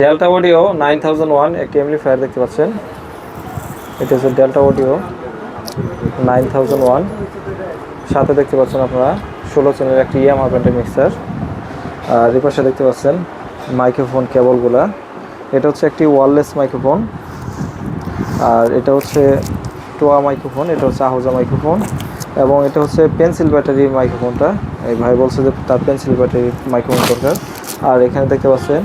Delta audio nine thousand one একটি fire দেখতে পাচ্ছেন। এটা হচ্ছে Delta audio nine thousand one সাথে দেখতে পাচ্ছেন আপনারা, ষোলো চ্যানেলের একটি ইয়ামা ব্র্যান্ডের মিক্সার আর এই পাশে দেখতে পাচ্ছেন মাইক্রোফোন কেবলগুলা এটা হচ্ছে একটি ওয়ারলেস মাইক্রোফোন আর এটা হচ্ছে টোয়া মাইক্রোফোন এটা হচ্ছে আহোজা মাইক্রোফোন এবং এটা হচ্ছে পেন্সিল ব্যাটারি মাইক্রোফোনটা এই ভাই বলছে যে তার পেন্সিল ব্যাটারি মাইক্রোফোন দরকার। আর এখানে দেখতে পাচ্ছেন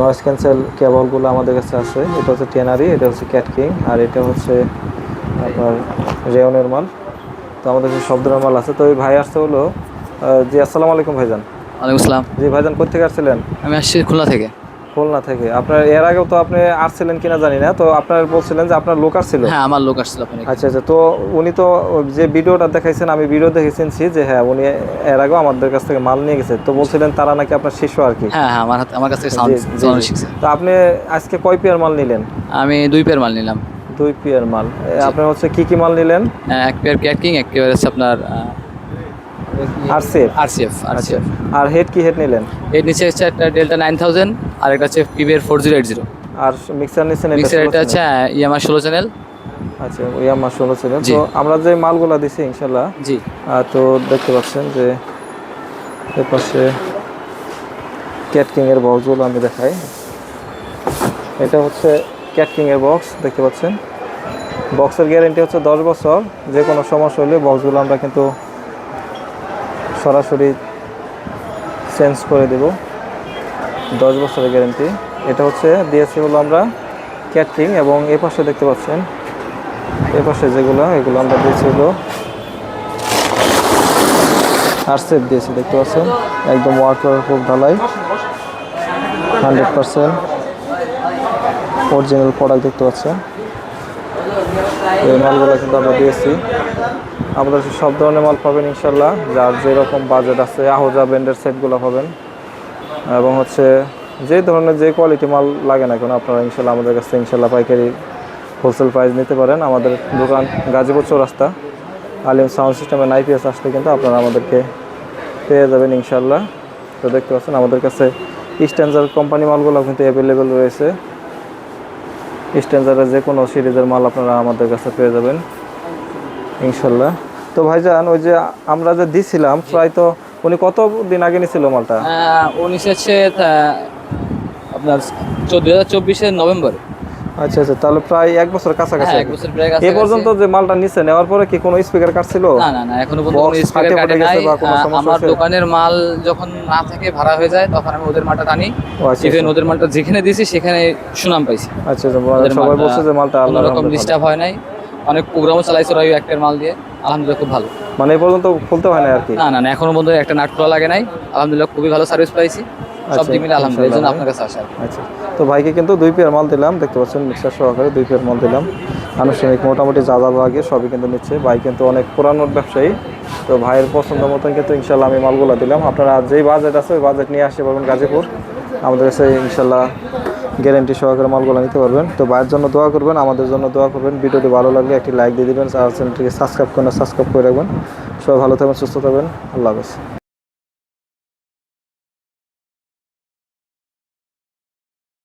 নয়েজ ক্যান্সেল কেবলগুলো আমাদের কাছে আছে। এটা হচ্ছে টেনারি এটা হচ্ছে ক্যাটকিং আর এটা হচ্ছে আপনার রেওনের মাল। তো আমাদের কাছে সব ধরনের মাল আছে। তো ওই ভাই আসতে হলো জি আসসালামু আলাইকুম ভাইজান। ওয়ালাইকুম আসসালাম। জি ভাইজান কোথেকে আসছিলেন? আমি আসছি খুলনা থেকে। খুলনা থেকে। আপনার এর আগেও তো আপনি আসছিলেন কিনা জানি না তো আপনার বলছিলেন যে আপনার লোক আসছিল। হ্যাঁ আমার লোক আসছিল। আচ্ছা আচ্ছা তো উনি তো যে ভিডিওটা দেখাইছেন আমি ভিডিও দেখেছি যে হ্যাঁ উনি এর আগেও আমাদের কাছ থেকে মাল নিয়ে গেছে। তো বলছিলেন তারা নাকি আপনার শিশু আর কি। হ্যাঁ হ্যাঁ আমার আমার কাছ থেকে তো আপনি আজকে কয় পেয়ার মাল নিলেন? আমি দুই পেয়ার মাল নিলাম। দুই পেয়ার মাল। আপনি হচ্ছে কি কি মাল নিলেন? হ্যাঁ, এক পেয়ার ক্যাট কিং এক পেয়ার হচ্ছে আপনার আর সেফ আরসিএফ আচ্ছা আরসিএফ আর হেড কি হেড নিলেন? এর নিচে হচ্ছে একটা ডেল্টা নাইন থাউজেন্ড আর একটা হচ্ছে পিবিএর ফোর জিরো এইট জিরো আর মিক্সার নিচ্ছেন মিক্সার এটা হচ্ছে ইএমআর ষোলো চ্যানেল চ্যানেল? আচ্ছা আমার ষোলো জি। তো আমরা যে মালগুলা দিছি ইনশাল্লাহ। জি। তো দেখতে পাচ্ছেন যে এর পাশে ক্যাট কিং এর বক্সগুলো আমি দেখাই। এটা হচ্ছে ক্যাট কিং এর বক্স দেখতে পাচ্ছেন। বক্সের গ্যারেন্টি হচ্ছে দশ বছর। যে কোনো সমস্যা হলে বক্সগুলো আমরা কিন্তু সরাসরি চেঞ্জ করে দেব। দশ বছরের গ্যারেন্টি এটা হচ্ছে দিয়েছি হলো আমরা ক্যাট কিং এবং এ পাশে দেখতে পাচ্ছেন, এ পাশে যেগুলো, এগুলো আমরা দিয়েছি হলো আর সেট দিয়েছি, দেখতে পাচ্ছেন? একদম ওয়াটার প্রুফ ঢালাই। হান্ড্রেড পার্সেন্ট অরিজিনাল প্রোডাক্ট দেখতে পাচ্ছেন। এই মালগুলো কিন্তু আমরা দিয়েছি। আমাদের সব ধরনের মাল পাবেন ইনশাল্লাহ। যার যেরকম বাজেট আছে, আহোজা ব্র্যান্ডের সেটগুলো পাবেন। এবং হচ্ছে যে ধরনের যে কোয়ালিটি মাল লাগে না কেন, আপনারা ইনশাল্লাহ আমাদের কাছে ইনশাল্লাহ পাইকারি হোলসেল প্রাইস নিতে পারেন। আমাদের দোকান গাজীপুর চৌরাস্তা, আলিম সাউন্ড সিস্টেমের আইপিএস আসলে কিন্তু আপনারা আমাদেরকে পেয়ে যাবেন ইনশাল্লাহ। তো দেখতে পাচ্ছেন, আমাদের কাছে স্ট্যান্ডার কোম্পানি মালগুলো কিন্তু অ্যাভেলেবেল রয়েছে। স্ট্যান্ডারের যে কোনো সিরিজের মাল আপনারা আমাদের কাছে পেয়ে যাবেন ইনশাল্লাহ। তো ভাইজান, ওই যে আমরা যে দিছিলাম, প্রায় তো উনি কত দিন আগে নিছিল মালটা? হচ্ছে তা, আপনার দুই হাজার চব্বিশের নভেম্বরে। আচ্ছা আচ্ছা তাহলে প্রায় এক বছর কাছাকাছি হ্যাঁ এক বছর প্রায় এ পর্যন্ত যে মালটা নিছে নেওয়ার পরে কি কোনো স্পিকার কাটছিল না না না এখনও পর্যন্ত কোনো স্পিকার কাটে নাই। আমার দোকানের মাল যখন না থাকে ভাড়া হয়ে যায় তখন আমি ওদের মালটা টানি। ও আচ্ছা ইভেন ওদের মালটা যেখানে দিয়েছি সেখানে সুনাম পাইছি। আচ্ছা আচ্ছা সবাই বলছে যে মালটা আল্লাহ রকম ডিস্টার্ব হয় নাই। অনেক প্রোগ্রামও চালাইছে ওরা একটার মাল দিয়ে। আলহামদুলিল্লাহ খুব ভালো। মানে এ পর্যন্ত খুলতে হয় না আর কি? না না না এখনও পর্যন্ত একটা নাট খোলা লাগে নাই। আলহামদুলিল্লাহ খুবই ভালো সার্ভিস পাইছি। সব আচ্ছা, দিক মিলে আলহামদুলিল্লাহ আপনার কাছে আসা আচ্ছা তো ভাইকে কিন্তু দুই পেয়ার মাল দিলাম দেখতে পাচ্ছেন মিক্সার সহকারে দুই পেয়ার মাল দিলাম। আনুষ্ঠানিক মোটামুটি যা যা লাগে সবই কিন্তু নিচ্ছে। ভাই কিন্তু অনেক পুরানো ব্যবসায়ী তো ভাইয়ের পছন্দ মতন কিন্তু ইনশাল্লাহ আমি মালগুলো দিলাম। আপনারা যেই বাজেট আছে ওই বাজেট নিয়ে আসতে পারবেন গাজীপুর। আমাদের কাছে ইনশাল্লাহ গ্যারেন্টি সহকারে মালগুলো নিতে পারবেন। তো ভাইয়ের জন্য দোয়া করবেন, আমাদের জন্য দোয়া করবেন। ভিডিওটি ভালো লাগলে একটি লাইক দিয়ে দেবেন আর চ্যানেলটিকে সাবস্ক্রাইব করেন সাবস্ক্রাইব করে রাখবেন। সবাই ভালো থাকবেন, সুস্থ থাকবেন। আল্লাহ হাফেজ।